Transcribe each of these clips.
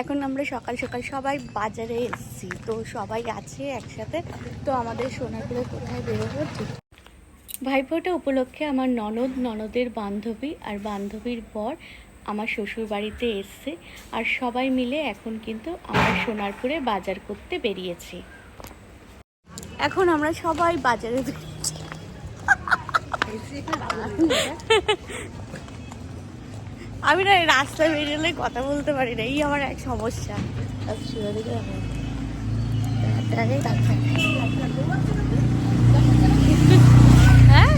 এখন আমরা সকাল সকাল সবাই বাজারে এসেছি। তো সবাই আছে একসাথে। তো আমাদের সোনারপুরে কোথায় বেরোবো ভাইফোঁটা উপলক্ষে আমার ননদ ননদের বান্ধবী আর বান্ধবীর বর আমার শ্বশুর বাড়িতে এসছে আর সবাই মিলে এখন কিন্তু আমরা সোনারপুরে বাজার করতে বেরিয়েছি। এখন আমরা সবাই বাজারে বেরিয়েছি। আমি না এই রাস্তায় বেরিয়ে কথা বলতে পারি না এই আমার এক সমস্যা। হ্যাঁ?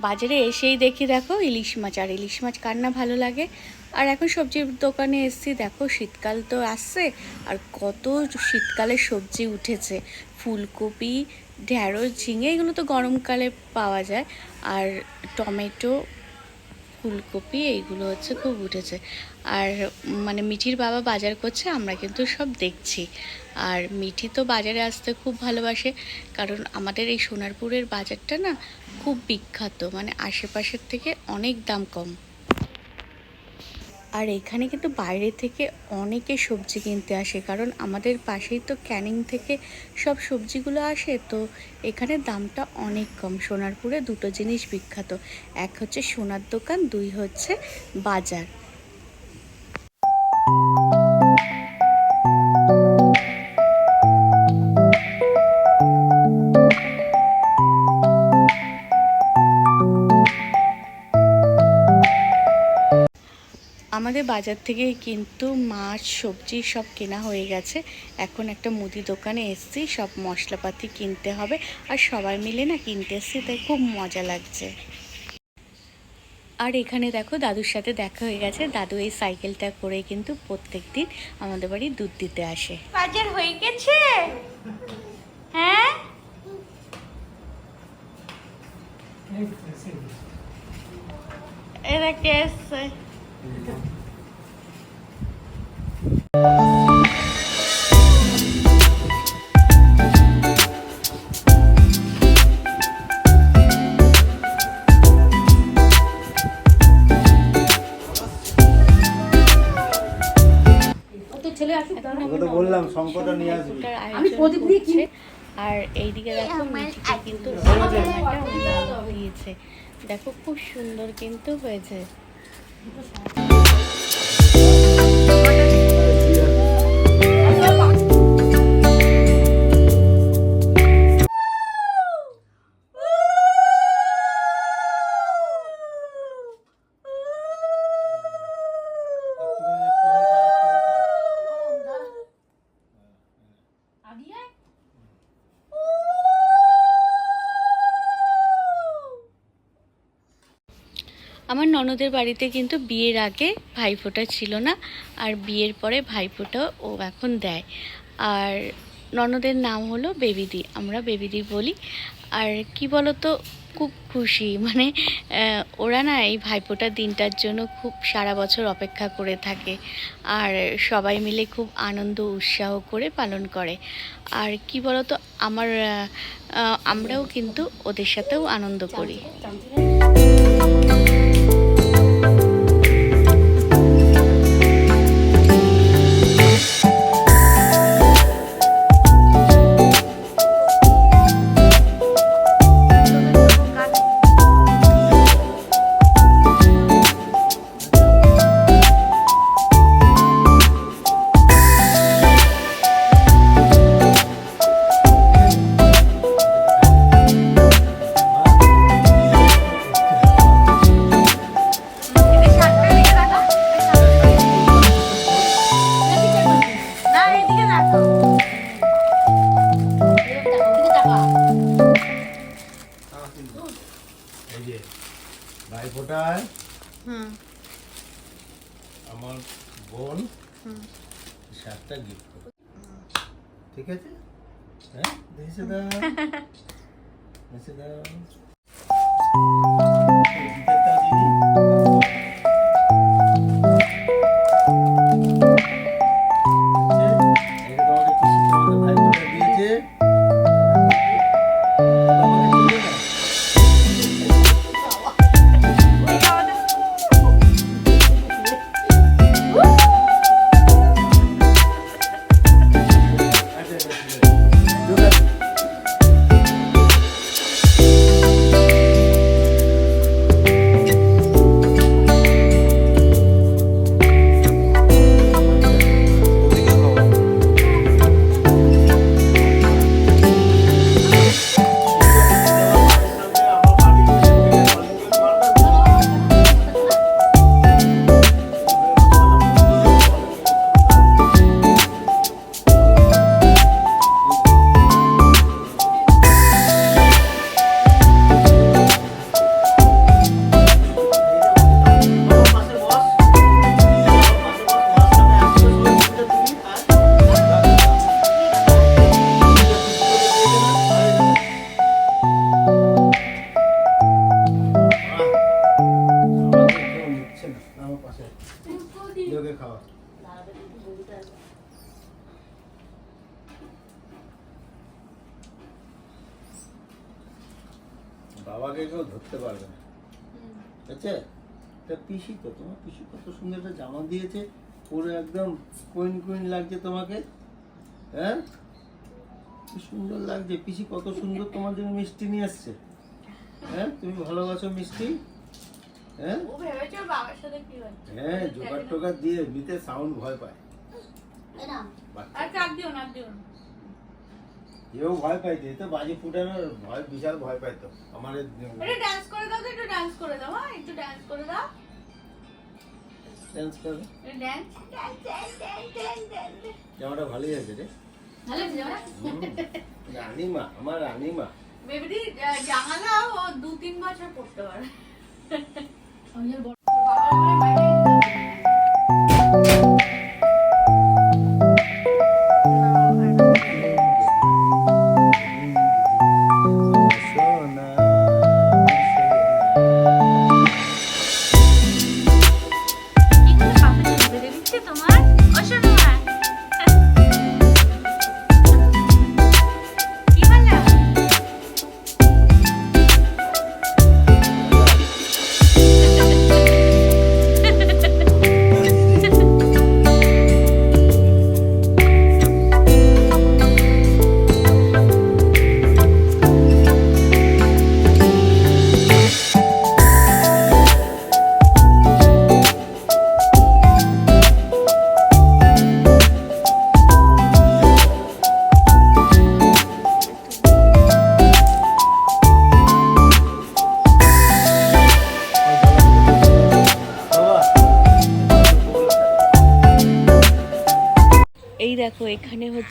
বাজারে এসেই দেখি দেখো ইলিশ মাছ আর ইলিশ মাছ কার না ভালো লাগে? আর এখন সবজির দোকানে এসছি দেখো শীতকাল তো আসছে আর কত শীতকালে সবজি উঠেছে। ফুলকপি ঢ্যাঁড়স ঝিঙে এগুলো তো গরমকালে পাওয়া যায়। আর টমেটো ফুলকপি, এইগুলো হচ্ছে খুব উঠেছে। আর মানে মিঠির বাবা বাজার করছে, আমরা কিন্তু সব দেখছি। আর মিঠি তো বাজারে আসতে খুব ভালোবাসে, কারণ আমাদের এই সোনারপুরের বাজারটা না খুব বিখ্যাত। মানে আশেপাশের থেকে অনেক দাম কম। আর এখানে কিন্তু বাইরে থেকে অনেকে সবজি কিনতে আসে, কারণ আমাদের পাশেই তো ক্যানিং থেকে সব সবজিগুলো আসে, তো এখানে দামটা অনেক কম। সোনারপুরে দুটো জিনিস বিখ্যাত, এক হচ্ছে সোনার দোকান, দুই হচ্ছে বাজার। আমাদের বাজার থেকে কিন্তু মাছ সবজি সব কেনা হয়ে গেছে। এখন একটা মুদি দোকানে এসছি সব মশলাপাতি কিনতে হবে আর সবাই মিলে না কিনতে এসছি তাই খুব মজা লাগছে। আর এখানে দেখো দাদুর সাথে দেখা হয়ে গেছে। দাদু এই সাইকেলটা করে কিন্তু প্রত্যেক দিন আমাদের বাড়ি দুধ দিতে আসে। বাজার হয়ে গেছে? হ্যাঁ? এরা কে এসছে? আর এইদিকে দেখো মিষ্টিটা কিন্তু দিয়েছে দেখো খুব সুন্দর কিন্তু হয়েছে। ননদের বাড়িতে কিন্তু বিয়ের আগে ভাইফোঁটা ছিল না, আর বিয়ের পরে ভাইফোঁটা ও এখন দেয়। আর ননদের নাম হলো বেবিদি, আমরা বেবিদি বলি। আর কি বলতো, খুব খুশি মানে ওরা না এই ভাইফোঁটার দিনটার জন্য খুব সারা বছর অপেক্ষা করে থাকে, আর সবাই মিলে খুব আনন্দ, উৎসাহ করে পালন করে। আর কি বলতো, আমার আমরাও কিন্তু ওদের সাথেও আনন্দ করি। সাতটা গিফট ঠিক আছে? হ্যাঁ? দেখে দাও। দেখে দাও। দিদি বাবাকে কেউ ধরতে পারবে না। আচ্ছা তা পিসি তো তোমার পিসি কত সুন্দর একটা জামা দিয়েছে পুরো একদম কুইন কুইন লাগছে তোমাকে হ্যাঁ? কি সুন্দর লাগছে পিসি কত সুন্দর তোমার জন্য মিষ্টি নিয়ে আসছে হ্যাঁ? তুমি ভালোবাসো মিষ্টি হ্যাঁ? হ্যাঁ জোগাড় টোগাড় দিয়ে এমনিতে সাউন্ড ভয় পায়। আর কাক দিও না দিও না। এও ভয় পাইছে তো বাজি ফুটানোর ভয় বিশাল ভয় পাইতো। আমার একটু ডান্স করে দাও তো একটু ডান্স করে দাও হ্যাঁ একটু ডান্স করে দাও। ডান্স করে dance dance dance dance dance জামাটা ভালোই আছে রে। ভালো যাও হুম। রানীমা আমার রানীমা। ও দু তিন বছর পড়তে পারে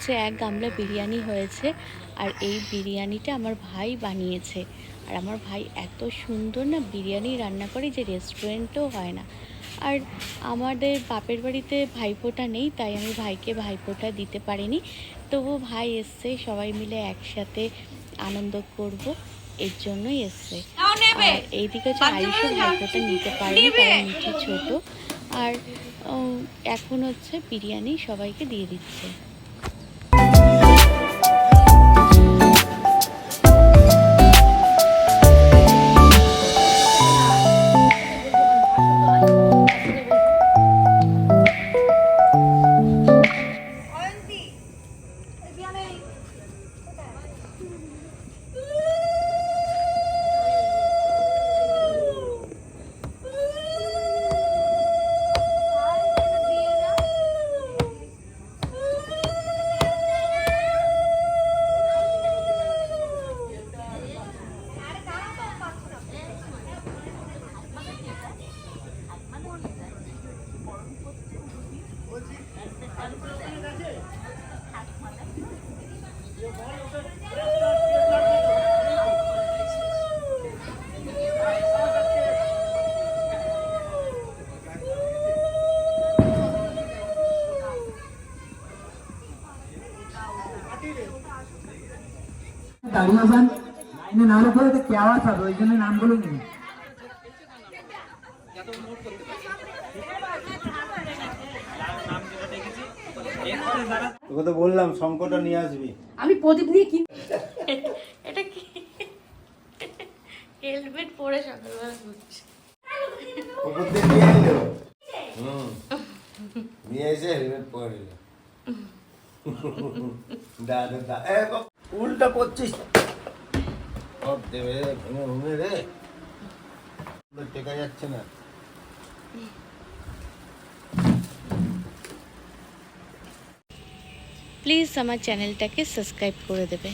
হচ্ছে এক গামলা বিরিয়ানি হয়েছে আর এই বিরিয়ানিটা আমার ভাই বানিয়েছে। আর আমার ভাই এত সুন্দর না বিরিয়ানি রান্না করে যে রেস্টুরেন্টও হয় না। আর আমাদের বাপের বাড়িতে ভাইফোঁটা নেই তাই আমি ভাইকে ভাইফোঁটা দিতে পারিনি। তবু ভাই এসছে সবাই মিলে একসাথে আনন্দ করব এর জন্যই এসছে। আর এইদিকে হচ্ছে আয়ুষও ভাইফোঁটা নিতে পারেনি কারণ মিঠি ছোট। আর এখন হচ্ছে বিরিয়ানি সবাইকে দিয়ে দিচ্ছে। দাঁড়িয়ে যান লাইনে না রেখে ওদের কে আওয়াজ হবে ওই জন্য নামগুলো নেই। তোকে তো বললাম শঙ্করটা নিয়ে আসবি। আমি প্রদীপ নিয়ে কি এটা কি? হেলমেট পরে সকালবেলা ঘুরছে। ওপর দিয়ে নিয়ে এলো। হুম। নিয়ে এসে হেলমেট পরে দাদা এ উল্টা করছিস। দেবে ভেঙে ভেঙে রে। টেকা যাচ্ছে না। প্লিজ আমার চ্যানেলটাকে সাবস্ক্রাইব করে দেবে।